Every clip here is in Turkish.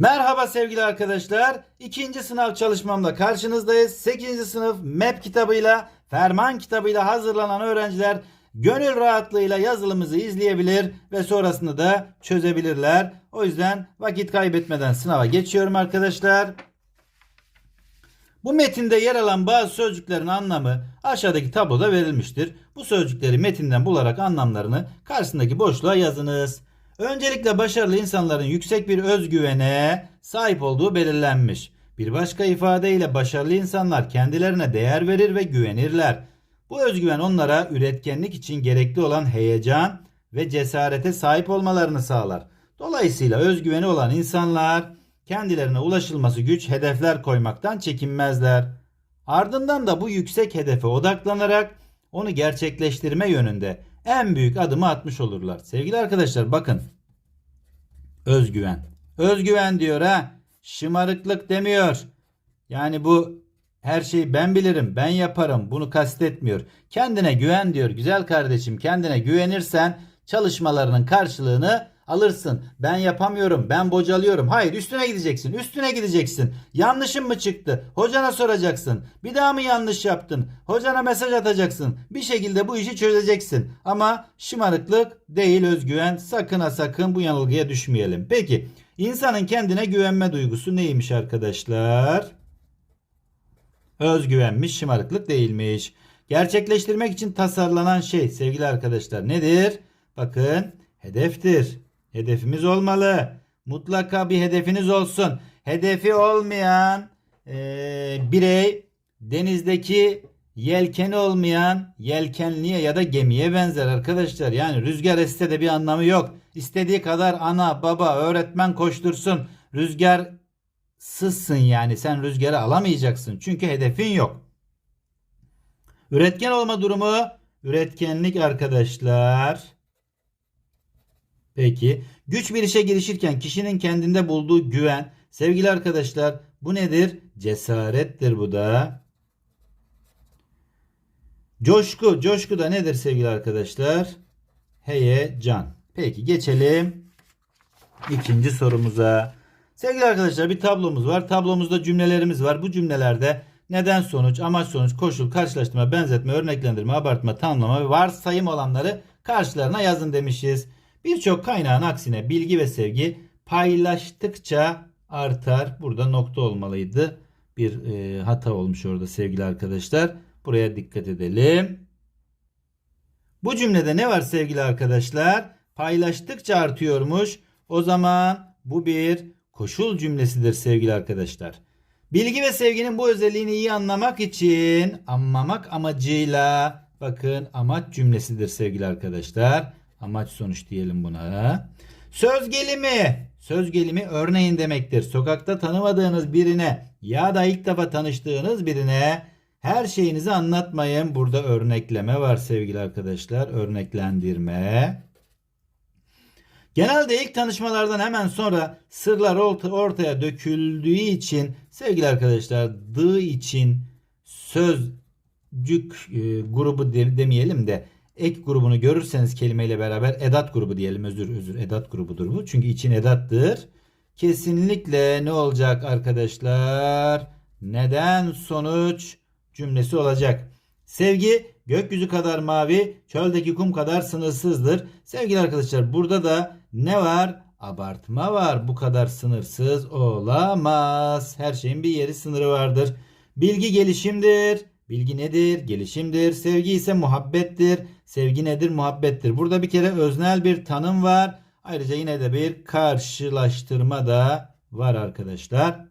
Merhaba sevgili arkadaşlar. İkinci sınav çalışmamla karşınızdayız. 8. sınıf MEP kitabıyla, Ferman kitabıyla hazırlanan öğrenciler gönül rahatlığıyla yazılımızı izleyebilir ve sonrasında da çözebilirler. O yüzden vakit kaybetmeden sınava geçiyorum arkadaşlar. Bu metinde yer alan bazı sözcüklerin anlamı aşağıdaki tabloda verilmiştir. Bu sözcükleri metinden bularak anlamlarını karşısındaki boşluğa yazınız. Öncelikle başarılı insanların yüksek bir özgüvene sahip olduğu belirlenmiş. Bir başka ifadeyle başarılı insanlar kendilerine değer verir ve güvenirler. Bu özgüven onlara üretkenlik için gerekli olan heyecan ve cesarete sahip olmalarını sağlar. Dolayısıyla özgüveni olan insanlar kendilerine ulaşılması güç hedefler koymaktan çekinmezler. Ardından da bu yüksek hedefe odaklanarak onu gerçekleştirme yönünde en büyük adımı atmış olurlar. Sevgili arkadaşlar bakın. Özgüven. Özgüven diyor ha. Şımarıklık demiyor. Yani bu her şeyi ben bilirim, ben yaparım. Bunu kastetmiyor. Kendine güven diyor. Güzel kardeşim, kendine güvenirsen çalışmalarının karşılığını alırsın. Ben yapamıyorum, ben bocalıyorum. Hayır, üstüne gideceksin. Üstüne gideceksin. Yanlışın mı çıktı? Hocana soracaksın. Bir daha mı yanlış yaptın? Hocana mesaj atacaksın. Bir şekilde bu işi çözeceksin. Ama şımarıklık değil özgüven. Sakın ha sakın bu yanılgıya düşmeyelim. Peki, insanın kendine güvenme duygusu neymiş arkadaşlar? Özgüvenmiş, şımarıklık değilmiş. Gerçekleştirmek için tasarlanan şey sevgili arkadaşlar nedir? Bakın hedeftir. Hedefimiz olmalı. Mutlaka bir hedefiniz olsun. Hedefi olmayan eee, birey denizdeki yelkeni olmayan yelkenliye ya da gemiye benzer arkadaşlar. Yani rüzgar este de bir anlamı yok. İstediği kadar ana, baba, öğretmen koştursun. Rüzgar sızsın yani sen rüzgarı alamayacaksın. Çünkü hedefin yok. Üretken olma durumu üretkenlik arkadaşlar. Peki güç bir işe girişirken kişinin kendinde bulduğu güven sevgili arkadaşlar bu nedir? Cesarettir bu da. Coşku. Coşku da nedir sevgili arkadaşlar? Heyecan. Peki geçelim ikinci sorumuza. Sevgili arkadaşlar bir tablomuz var. Tablomuzda cümlelerimiz var. Bu cümlelerde neden sonuç, amaç sonuç, koşul, karşılaştırma, benzetme, örneklendirme, abartma, tamlama ve varsayım olanları karşılarına yazın demişiz. Birçok kaynağın aksine bilgi ve sevgi paylaştıkça artar. Burada nokta olmalıydı. Bir e, hata olmuş orada sevgili arkadaşlar. Buraya dikkat edelim. Bu cümlede ne var sevgili arkadaşlar? Paylaştıkça artıyormuş. O zaman bu bir koşul cümlesidir sevgili arkadaşlar. Bilgi ve sevginin bu özelliğini iyi anlamak için anlamak amacıyla bakın amaç cümlesidir sevgili arkadaşlar. Amaç sonuç diyelim buna. Söz gelimi. Söz gelimi örneğin demektir. Sokakta tanımadığınız birine ya da ilk defa tanıştığınız birine her şeyinizi anlatmayın. Burada örnekleme var sevgili arkadaşlar. Örneklendirme. Genelde ilk tanışmalardan hemen sonra sırlar orta- ortaya döküldüğü için sevgili arkadaşlar dı için sözcük e, grubu de- demeyelim de ek grubunu görürseniz kelimeyle beraber edat grubu diyelim özür özür edat grubudur bu. Çünkü için edattır. Kesinlikle ne olacak arkadaşlar? Neden sonuç cümlesi olacak. Sevgi gökyüzü kadar mavi, çöldeki kum kadar sınırsızdır. Sevgili arkadaşlar burada da ne var? Abartma var. Bu kadar sınırsız olamaz. Her şeyin bir yeri sınırı vardır. Bilgi gelişimdir. Bilgi nedir? Gelişimdir. Sevgi ise muhabbettir. Sevgi nedir? Muhabbettir. Burada bir kere öznel bir tanım var. Ayrıca yine de bir karşılaştırma da var arkadaşlar.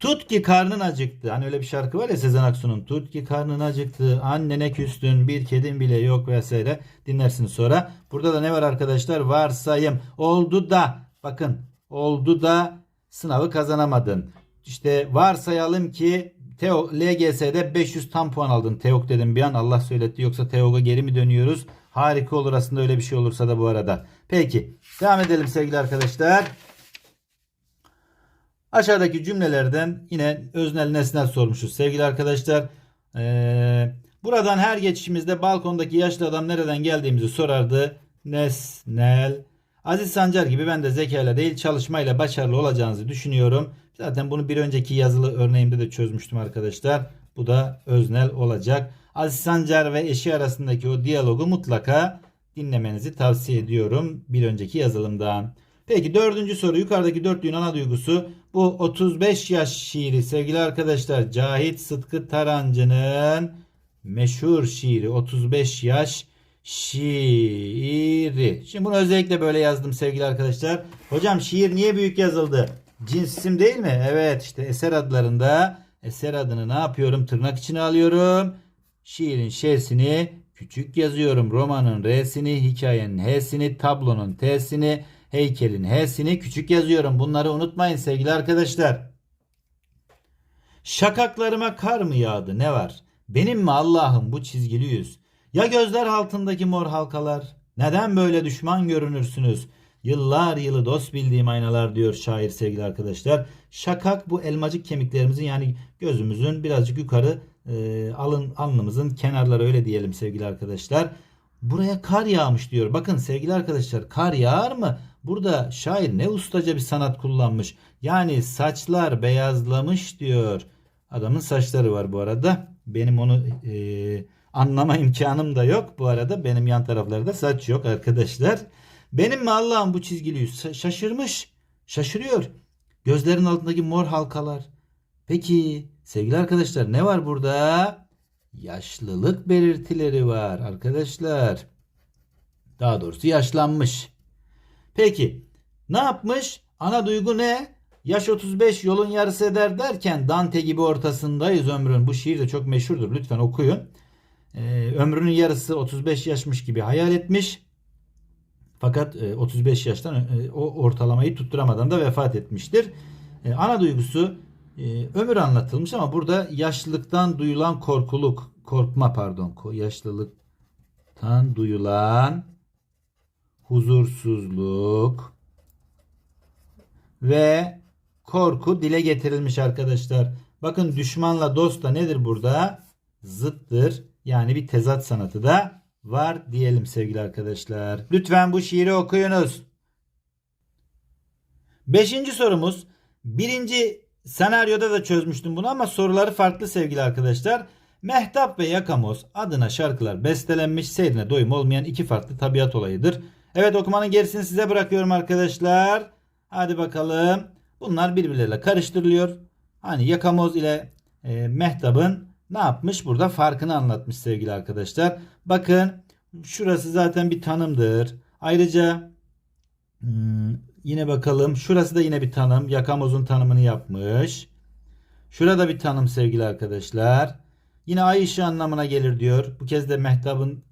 Tut ki karnın acıktı. Hani öyle bir şarkı var ya Sezen Aksu'nun. Tut ki karnın acıktı. Annene küstün. Bir kedin bile yok vesaire. Dinlersiniz sonra. Burada da ne var arkadaşlar? Varsayım. Oldu da. Bakın. Oldu da sınavı kazanamadın. İşte varsayalım ki Teo, LGS'de 500 tam puan aldın. Teok dedim bir an Allah söyletti. Yoksa Teok'a geri mi dönüyoruz? Harika olur aslında öyle bir şey olursa da bu arada. Peki. Devam edelim sevgili arkadaşlar. Aşağıdaki cümlelerden yine öznel nesnel sormuşuz sevgili arkadaşlar. Ee, buradan her geçişimizde balkondaki yaşlı adam nereden geldiğimizi sorardı. Nesnel Aziz Sancar gibi ben de zekayla değil çalışmayla başarılı olacağınızı düşünüyorum. Zaten bunu bir önceki yazılı örneğimde de çözmüştüm arkadaşlar. Bu da öznel olacak. Aziz Sancar ve eşi arasındaki o diyalogu mutlaka dinlemenizi tavsiye ediyorum bir önceki yazılımdan. Peki dördüncü soru yukarıdaki dörtlüğün ana duygusu bu 35 yaş şiiri sevgili arkadaşlar Cahit Sıtkı Tarancı'nın meşhur şiiri 35 yaş şiiri. Şimdi bunu özellikle böyle yazdım sevgili arkadaşlar. Hocam şiir niye büyük yazıldı? Cins isim değil mi? Evet işte eser adlarında eser adını ne yapıyorum? Tırnak içine alıyorum. Şiirin şe'sini küçük yazıyorum. Romanın R'sini, hikayenin H'sini, tablonun T'sini, heykelin H'sini küçük yazıyorum. Bunları unutmayın sevgili arkadaşlar. Şakaklarıma kar mı yağdı ne var? Benim mi Allah'ım bu çizgili yüz? Ya gözler altındaki mor halkalar? Neden böyle düşman görünürsünüz? Yıllar yılı dost bildiğim aynalar diyor şair sevgili arkadaşlar. Şakak bu elmacık kemiklerimizin yani gözümüzün birazcık yukarı e, alın alnımızın kenarları öyle diyelim sevgili arkadaşlar. Buraya kar yağmış diyor. Bakın sevgili arkadaşlar kar yağar mı? Burada şair ne ustaca bir sanat kullanmış. Yani saçlar beyazlamış diyor. Adamın saçları var bu arada. Benim onu e, anlama imkanım da yok. Bu arada benim yan taraflarda saç yok arkadaşlar. Benim mi Allah'ım bu çizgili yüz? Şa- Şaşırmış. Şaşırıyor. Gözlerin altındaki mor halkalar. Peki sevgili arkadaşlar ne var burada? Yaşlılık belirtileri var arkadaşlar. Daha doğrusu yaşlanmış. Peki ne yapmış? Ana duygu ne? Yaş 35 yolun yarısı eder derken Dante gibi ortasındayız ömrün. Bu şiir de çok meşhurdur. Lütfen okuyun. Ee, ömrünün yarısı 35 yaşmış gibi hayal etmiş. Fakat e, 35 yaştan e, o ortalamayı tutturamadan da vefat etmiştir. E, ana duygusu e, ömür anlatılmış ama burada yaşlılıktan duyulan korkuluk, korkma pardon, yaşlılıktan duyulan huzursuzluk ve korku dile getirilmiş arkadaşlar. Bakın düşmanla dost da nedir burada? Zıttır. Yani bir tezat sanatı da var diyelim sevgili arkadaşlar. Lütfen bu şiiri okuyunuz. Beşinci sorumuz. Birinci senaryoda da çözmüştüm bunu ama soruları farklı sevgili arkadaşlar. Mehtap ve Yakamoz adına şarkılar bestelenmiş seyrine doyum olmayan iki farklı tabiat olayıdır. Evet okumanın gerisini size bırakıyorum arkadaşlar. Hadi bakalım. Bunlar birbirleriyle karıştırılıyor. Hani Yakamoz ile e, Mehtap'ın ne yapmış? Burada farkını anlatmış sevgili arkadaşlar. Bakın şurası zaten bir tanımdır. Ayrıca hmm, yine bakalım. Şurası da yine bir tanım. Yakamoz'un tanımını yapmış. Şurada bir tanım sevgili arkadaşlar. Yine ay ışığı anlamına gelir diyor. Bu kez de Mehtap'ın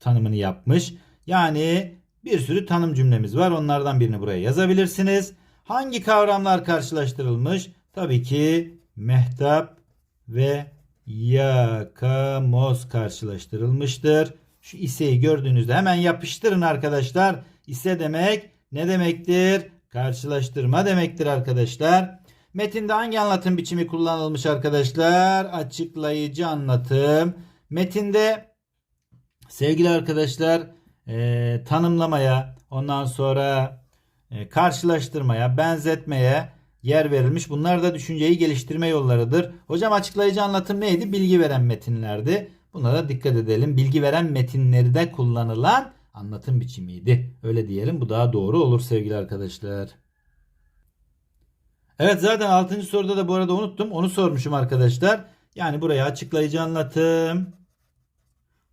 tanımını yapmış. Yani bir sürü tanım cümlemiz var. Onlardan birini buraya yazabilirsiniz. Hangi kavramlar karşılaştırılmış? Tabii ki Mehtap ve Yakamoz karşılaştırılmıştır. Şu iseyi gördüğünüzde hemen yapıştırın arkadaşlar. İse demek ne demektir? Karşılaştırma demektir arkadaşlar. Metinde hangi anlatım biçimi kullanılmış arkadaşlar? Açıklayıcı anlatım. Metinde sevgili arkadaşlar e, tanımlamaya, ondan sonra e, karşılaştırmaya, benzetmeye yer verilmiş. Bunlar da düşünceyi geliştirme yollarıdır. Hocam açıklayıcı anlatım neydi? Bilgi veren metinlerdi. Bunlara dikkat edelim. Bilgi veren metinlerde kullanılan anlatım biçimiydi. Öyle diyelim. Bu daha doğru olur sevgili arkadaşlar. Evet zaten 6. soruda da bu arada unuttum. Onu sormuşum arkadaşlar. Yani buraya açıklayıcı anlatım.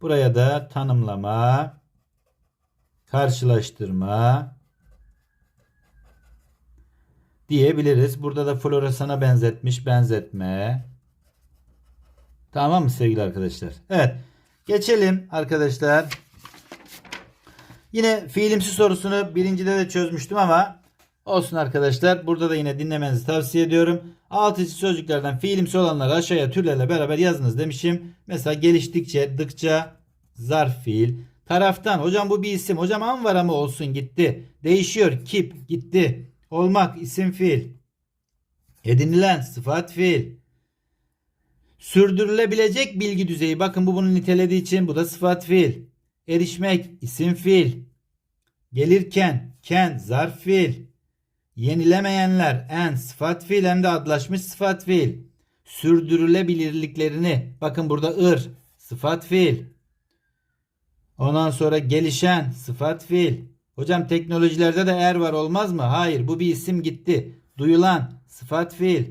Buraya da tanımlama, karşılaştırma diyebiliriz. Burada da floresana benzetmiş, benzetme. Tamam mı sevgili arkadaşlar? Evet. Geçelim arkadaşlar. Yine fiilimsi sorusunu birincide de çözmüştüm ama olsun arkadaşlar. Burada da yine dinlemenizi tavsiye ediyorum. Alt sözcüklerden fiilimsi olanları aşağıya türlerle beraber yazınız demişim. Mesela geliştikçe, dıkça, zarf fiil. Taraftan hocam bu bir isim. Hocam an var ama olsun gitti. Değişiyor. Kip gitti. Olmak isim fiil. Edinilen sıfat fiil. Sürdürülebilecek bilgi düzeyi. Bakın bu bunu nitelediği için bu da sıfat fiil. Erişmek isim fiil. Gelirken ken zarf fiil. Yenilemeyenler en sıfat fiil hem de adlaşmış sıfat fiil. Sürdürülebilirliklerini bakın burada ır sıfat fiil. Ondan sonra gelişen sıfat fiil. Hocam teknolojilerde de er var olmaz mı? Hayır bu bir isim gitti. Duyulan sıfat fiil.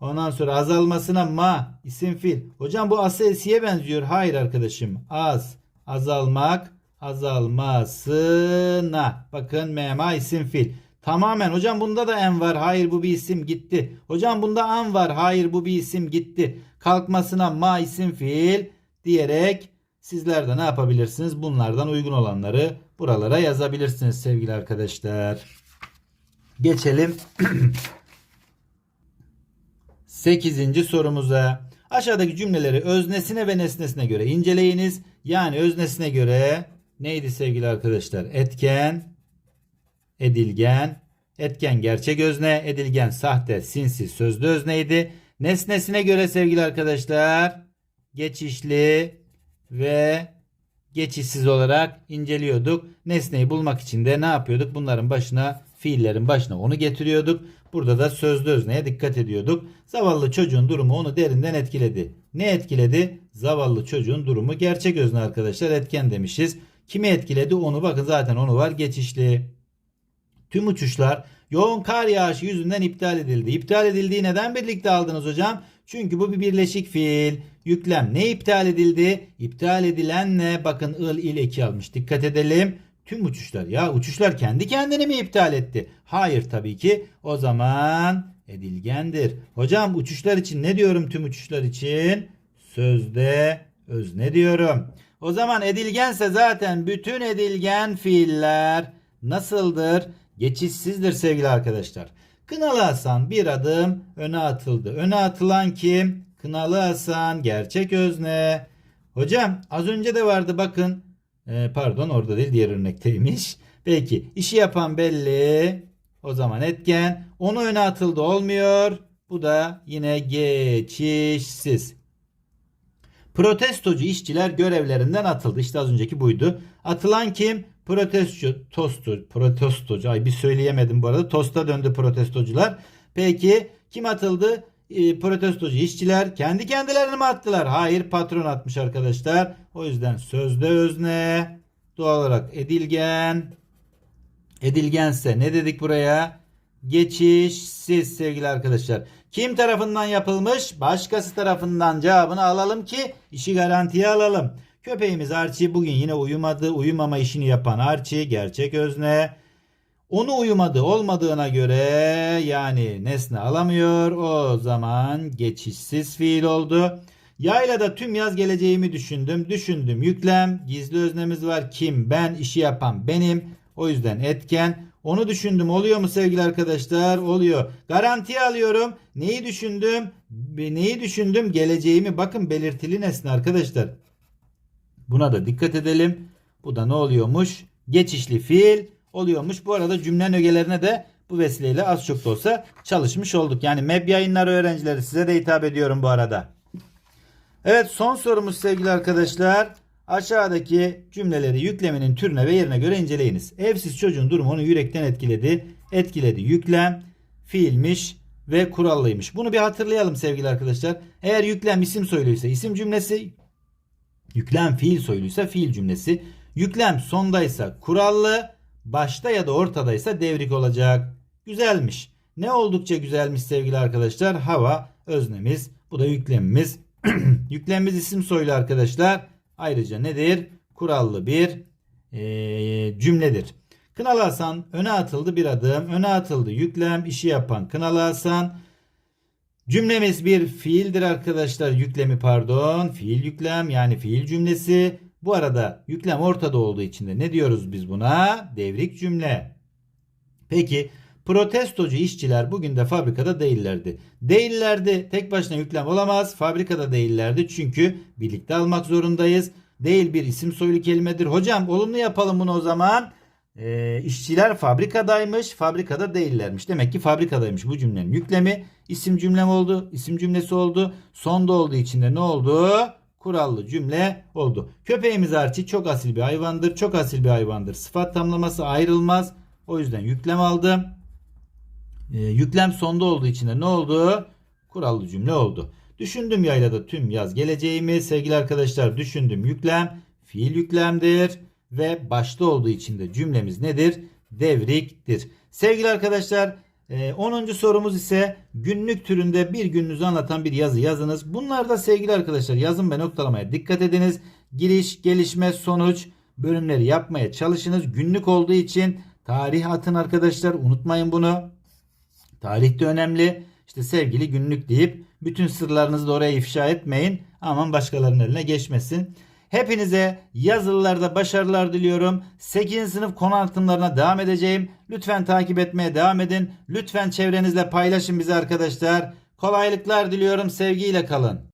Ondan sonra azalmasına ma isim fiil. Hocam bu asesiye benziyor. Hayır arkadaşım. Az azalmak azalmasına. Bakın mema isim fiil. Tamamen hocam bunda da en var. Hayır bu bir isim gitti. Hocam bunda an var. Hayır bu bir isim gitti. Kalkmasına ma isim fiil diyerek sizler de ne yapabilirsiniz? Bunlardan uygun olanları buralara yazabilirsiniz sevgili arkadaşlar. Geçelim 8. sorumuza. Aşağıdaki cümleleri öznesine ve nesnesine göre inceleyiniz. Yani öznesine göre neydi sevgili arkadaşlar? Etken, edilgen, etken gerçek özne, edilgen sahte, sinsi sözlü özneydi. Nesnesine göre sevgili arkadaşlar geçişli ve geçişsiz olarak inceliyorduk. Nesneyi bulmak için de ne yapıyorduk? Bunların başına fiillerin başına onu getiriyorduk. Burada da sözlü özneye dikkat ediyorduk. Zavallı çocuğun durumu onu derinden etkiledi. Ne etkiledi? Zavallı çocuğun durumu gerçek özne arkadaşlar etken demişiz. Kimi etkiledi? Onu bakın zaten onu var geçişli. Tüm uçuşlar yoğun kar yağışı yüzünden iptal edildi. İptal edildiği neden birlikte aldınız hocam? Çünkü bu bir birleşik fiil. Yüklem ne iptal edildi? İptal edilenle bakın ıl il eki almış. Dikkat edelim. Tüm uçuşlar. Ya uçuşlar kendi kendini mi iptal etti? Hayır tabii ki. O zaman edilgendir. Hocam uçuşlar için ne diyorum tüm uçuşlar için? Sözde özne diyorum. O zaman edilgense zaten bütün edilgen fiiller nasıldır? Geçişsizdir sevgili arkadaşlar. Kınalı Hasan bir adım öne atıldı. Öne atılan kim? Kınalı Hasan gerçek özne. Hocam az önce de vardı bakın. Ee, pardon orada değil diğer örnekteymiş. Peki işi yapan belli. O zaman etken. Onu öne atıldı olmuyor. Bu da yine geçişsiz. Protestocu işçiler görevlerinden atıldı. İşte az önceki buydu. Atılan kim? Protestocu, tostu, protestocu. Ay bir söyleyemedim bu arada. Tosta döndü protestocular. Peki kim atıldı? E, protestocu işçiler kendi kendilerini mi attılar? Hayır patron atmış arkadaşlar. O yüzden sözde özne doğal olarak edilgen. Edilgense ne dedik buraya? Geçişsiz sevgili arkadaşlar. Kim tarafından yapılmış? Başkası tarafından cevabını alalım ki işi garantiye alalım. Köpeğimiz Archie bugün yine uyumadı. Uyumama işini yapan Archie gerçek özne. Onu uyumadı olmadığına göre yani nesne alamıyor. O zaman geçişsiz fiil oldu. Yaylada tüm yaz geleceğimi düşündüm. Düşündüm yüklem. Gizli öznemiz var. Kim? Ben. işi yapan benim. O yüzden etken. Onu düşündüm. Oluyor mu sevgili arkadaşlar? Oluyor. Garantiye alıyorum. Neyi düşündüm? Neyi düşündüm? Geleceğimi. Bakın belirtili nesne arkadaşlar. Buna da dikkat edelim. Bu da ne oluyormuş? Geçişli fiil oluyormuş. Bu arada cümle ögelerine de bu vesileyle az çok da olsa çalışmış olduk. Yani MEB yayınları öğrencileri size de hitap ediyorum bu arada. Evet son sorumuz sevgili arkadaşlar. Aşağıdaki cümleleri yüklemenin türüne ve yerine göre inceleyiniz. Evsiz çocuğun durumu onu yürekten etkiledi. Etkiledi yüklem, fiilmiş ve kurallıymış. Bunu bir hatırlayalım sevgili arkadaşlar. Eğer yüklem isim soyluysa isim cümlesi, yüklem fiil soyluysa fiil cümlesi, yüklem sondaysa kurallı, başta ya da ortadaysa devrik olacak. Güzelmiş. Ne oldukça güzelmiş sevgili arkadaşlar? Hava öznemiz. Bu da yüklemimiz. yüklemimiz isim soylu arkadaşlar. Ayrıca nedir? Kurallı bir e, cümledir. Kınalı Hasan öne atıldı bir adım. Öne atıldı yüklem işi yapan Kınalı Hasan. Cümlemiz bir fiildir arkadaşlar. Yüklemi pardon. Fiil yüklem yani fiil cümlesi. Bu arada yüklem ortada olduğu için de ne diyoruz biz buna? Devrik cümle. Peki protestocu işçiler bugün de fabrikada değillerdi. Değillerdi tek başına yüklem olamaz. Fabrikada değillerdi çünkü birlikte almak zorundayız. Değil bir isim soylu kelimedir. Hocam olumlu yapalım bunu o zaman. E, işçiler fabrikadaymış, fabrikada değillermiş. Demek ki fabrikadaymış bu cümlenin yüklemi. İsim cümlem oldu, isim cümlesi oldu. Sonda olduğu için de ne oldu? kurallı cümle oldu. Köpeğimiz Archie çok asil bir hayvandır. Çok asil bir hayvandır. Sıfat tamlaması ayrılmaz. O yüzden yüklem aldım. Ee, yüklem sonda olduğu için de ne oldu? Kurallı cümle oldu. Düşündüm yaylada tüm yaz geleceğimi. Sevgili arkadaşlar düşündüm yüklem fiil yüklemdir ve başta olduğu için de cümlemiz nedir? Devriktir. Sevgili arkadaşlar e, 10. sorumuz ise günlük türünde bir gününüzü anlatan bir yazı yazınız. Bunlarda sevgili arkadaşlar yazın ve noktalamaya dikkat ediniz. Giriş, gelişme, sonuç bölümleri yapmaya çalışınız. Günlük olduğu için tarih atın arkadaşlar. Unutmayın bunu. Tarih de önemli. İşte sevgili günlük deyip bütün sırlarınızı da oraya ifşa etmeyin. Aman başkalarının eline geçmesin. Hepinize yazılılarda başarılar diliyorum. 8. sınıf konu anlatımlarına devam edeceğim. Lütfen takip etmeye devam edin. Lütfen çevrenizle paylaşın bizi arkadaşlar. Kolaylıklar diliyorum. Sevgiyle kalın.